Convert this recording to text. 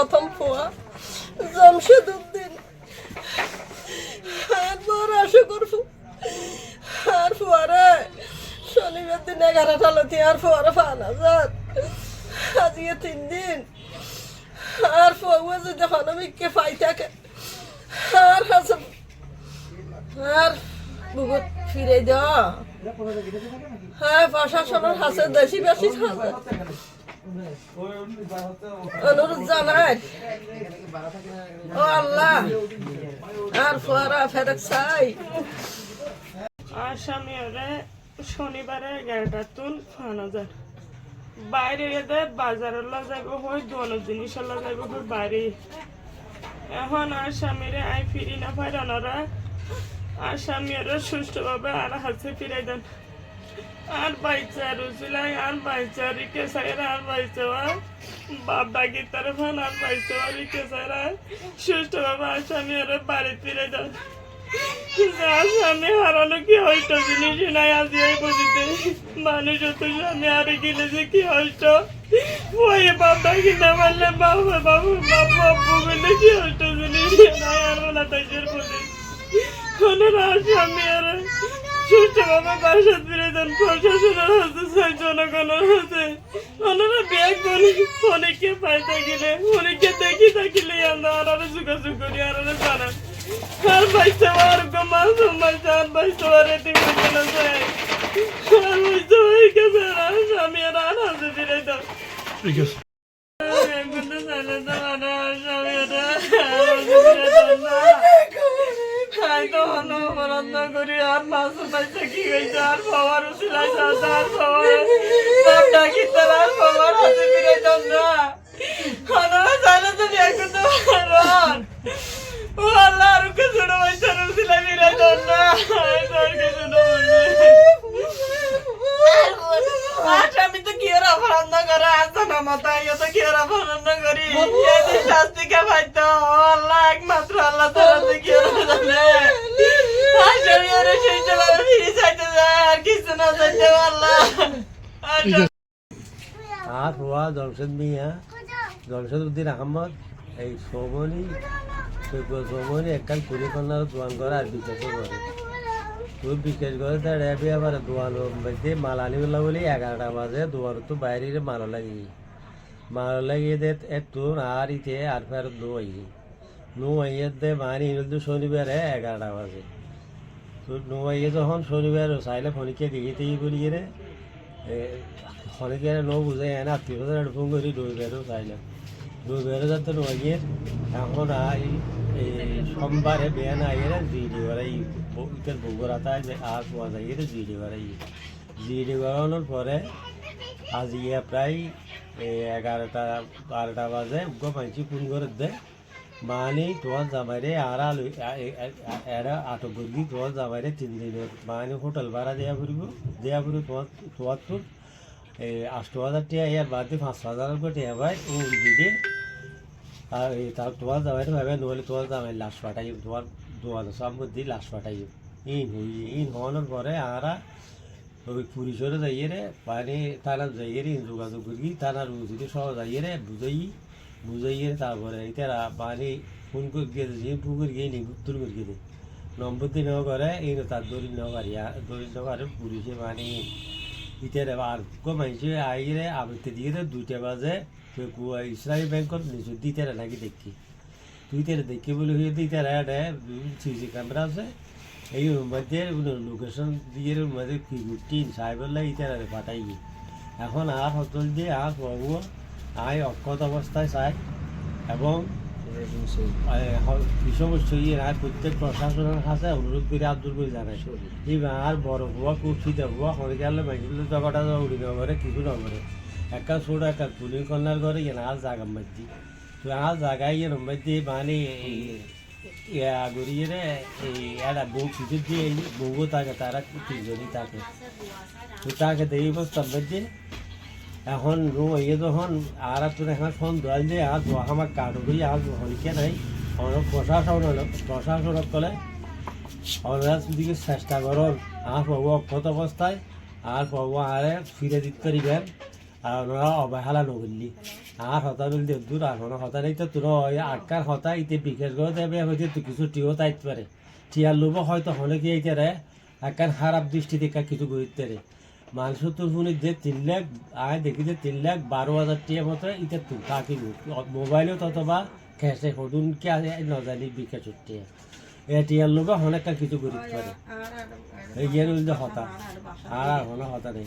প্রথম ফোয়া। জমশেদ উদ্দিন বড় আশা করব। আর ফোয়ারে শনিবার দিন এগারোটা লতি আর ফোয়ারে পাঁচ হাজার। আজকে তিন দিন। আর ফোয়া যদি ফানমিককে পাই থাকে। আর হাসব আর বহুত ফিরে যা হ্যাঁ প্রশাসনের হাসে দেশি বেশি জানাই ও আর শনিবারে বাইরে এদের বাজারের লা যাইব হয় দোনো জিনিসের লা যাইব হয় বাইরে এখন আসামিরে আই ফিরি না পাই ওনারা আসামিরা সুষ্ঠুভাবে আর হাতে ফিরাই দেন আর বাইচা রুসিলাই আর বাইচা রিকে সাইরা আর বাইচা বাপ ডাকি তারে ফান আর বাইচা রিকে সাইরা সুষ্ঠুভাবে আসামিরা বাড়ি ফিরে দেন স্বামী হারানো কি হইতো জিনিস নাই আজ এই বুঝিতে মানুষ হতো স্বামী হারে গেলে কি হইতো ওই বাবা কিনা মারলে বাবু বাবু বাবু আব্বু গেলে কি হইতো জিনিস নাই আর ওলা তাইজের বুঝি ওনারা স্বামী আর বাবা বাসা ফিরে দেন প্রশাসনের হাতে চাই জনগণের হাতে। ওনারা ব্যাগ বলি অনেককে পাই থাকিলে অনেককে দেখি থাকিলে আমরা আরারে যোগাযোগ করি আরারে জানান আর বাইতে আর গমা সময় চান বাইতে আর এটি না যায়। আর গেছে আর আর আর হাতে ফিরে দাও। ঠিক আছে। আর হাতে ফিরে দাও না। খাই তো হলো বরাদ্দ করি, আর মাছ পাইছে কি হয়েছে আর পাওয়ার উচিলাই সাথে আর পাওয়ার সব ডাকি তার আর পাওয়ার হাতে ফিরে দাও না। হলো জানে তুমি এখন তো ও আল্লাহ, আর কে কে আমি তো কি আর অপরাধ না করে আসতো না মাথা আর কিছু না চাইতে আল্লাহ আচ্ছা আর হওয়া জমশেদ মিয়া জমশেদ উদ্দিন আহমদ এই সৌমনি সৌমনি একখান কুড়ি কন্যার দোয়ান করে আর বিকাশ করে তুই বিকাশ করে তার এবে আবার দোয়ান মধ্যে মাল আনিবলা বলি এগারোটা বাজে দোয়ান তো বাইরে মাল লাগি। মাল লাগিয়ে দে একটু আর ইতে আর ফের নো আই নো আইয়ে দে মানি শনিবারে এগারোটা বাজে। তো যখন শনিবার চাইলে ফোনকে দিয়ে দিয়ে বলি রে অনেকে নো বুঝে এনে আত্মীয় ফোন করি চাইলাম দুই বেরো যাতে নয় এখন আই সোমবারে বেয়ান আইয়ে জিডি বাড়াই ইতের বগুড়াতে আর পাওয়া যায় জিডি বাড়াই জিডি বাড়ানোর পরে আজ ইয়ে প্রায় এগারোটা বারোটা বাজে উগ্র পাইছি, ফোন করে দে মানি তোমার জামাইরে আর আলু এরা আটক করি তোমার জামাইরে তিন দিনের মানি হোটেল ভাড়া দেওয়া ফুরিব দেওয়া ফুরি তোমার তোমার তো এই আষ্ট হাজার টাকা ইয়ার বাদ দিয়ে পাঁচ হাজার করে টাকা পাই ও দিদি আর তার তোমার জামাইরে ভাবে নহলে তোমার জামাই লাশ পাঠাই তোমার দোয়ান সব মধ্যে লাশ পাঠাই ইন হই ইন হওয়ানোর পরে আরা ওই পুলিশের যাইয়ে রে মানে তারা যাইয়ে রে যোগাযোগ করি তারা রুজিতে সহ যাইয়ে রে বুঝাই বুঝাইয়ে তারপরে এটা মানে ফোন করে গিয়ে যে ফোন করে গিয়ে করে গিয়ে নম্বর দিয়ে নেওয়া করে, এই তার দড়ি নেওয়া দড়ি নেওয়া পারে পুলিশে মানে ইটার আর কমাইছে আইরে আবিতে দিয়ে দুইটা বাজে ইসলামী ব্যাংকত নিজে দিতে নাকি দেখি। তুই তারা দেখি বলে হয়ে দিতে সিসি ক্যামেরা আছে। এই মধ্যে লোকেশন দিয়ে মধ্যে কি টিন সাহেবের ইতারা পাঠাই এখন আর হতল দিয়ে আর বাবু আই অক্ষত অবস্থায় চাই এবং বিষয়বস্তু ইয়ে আর প্রত্যেক প্রশাসনের কাছে অনুরোধ করে আব্দুল করে জানাই এই আর বড় হওয়া কুর্সিতে হওয়া হয়ে গেলে মাইগুলো জগাটা উড়ি নগরে কিছু নগরে। একটা ছোট একটা পুলি কন্যার ঘরে ইয়ে আর জাগা মাঝি তো আর জায়গায় ইয়ে মাঝি মানে গড়িয়ে এই একটা বউ কিছু দিয়ে এই বউ থাকে তারা তিনজনই থাকে তো তাকে দেই বসতাম মাঝে এখন ইয়ে যখন আর তোর এখন ফোন দোয়াল দিয়ে আর আমার কাঠুরি আর হলিকে নাই। আমার প্রশাসন প্রশাসনক কলে ওরা দিকে চেষ্টা করুন। আর পাবো অক্ষত অবস্থায়, আর পাবো আরে ফিরে দিতে পারিবেন। আর ওনারা অবহেলা নকরলি আর হতা বিল দূর, আর হনা হতা নেই তো তোর আটকার হতা, ইতে বিকাশ করে দেবে হয়তো তুই কিছু টিও তাইতে পারে। টিয়ার লোভ হয়তো হলে কি এইতে রে? আকার খারাপ দৃষ্টি দেখা কিছু গুরুত্ব রে। মানুষ তোর ফোনে যে তিন লাখ আয় দেখি যে তিন লাখ বারো হাজার টাকা মতো ইতে তুই কাকি মোবাইলেও ততবা খেসে সদুন কে নজানি বিকাশ টিয়া এটিয়ার লোক অনেকটা কিছু গরিব পারে এই যে হতা। আর আর হতা নেই।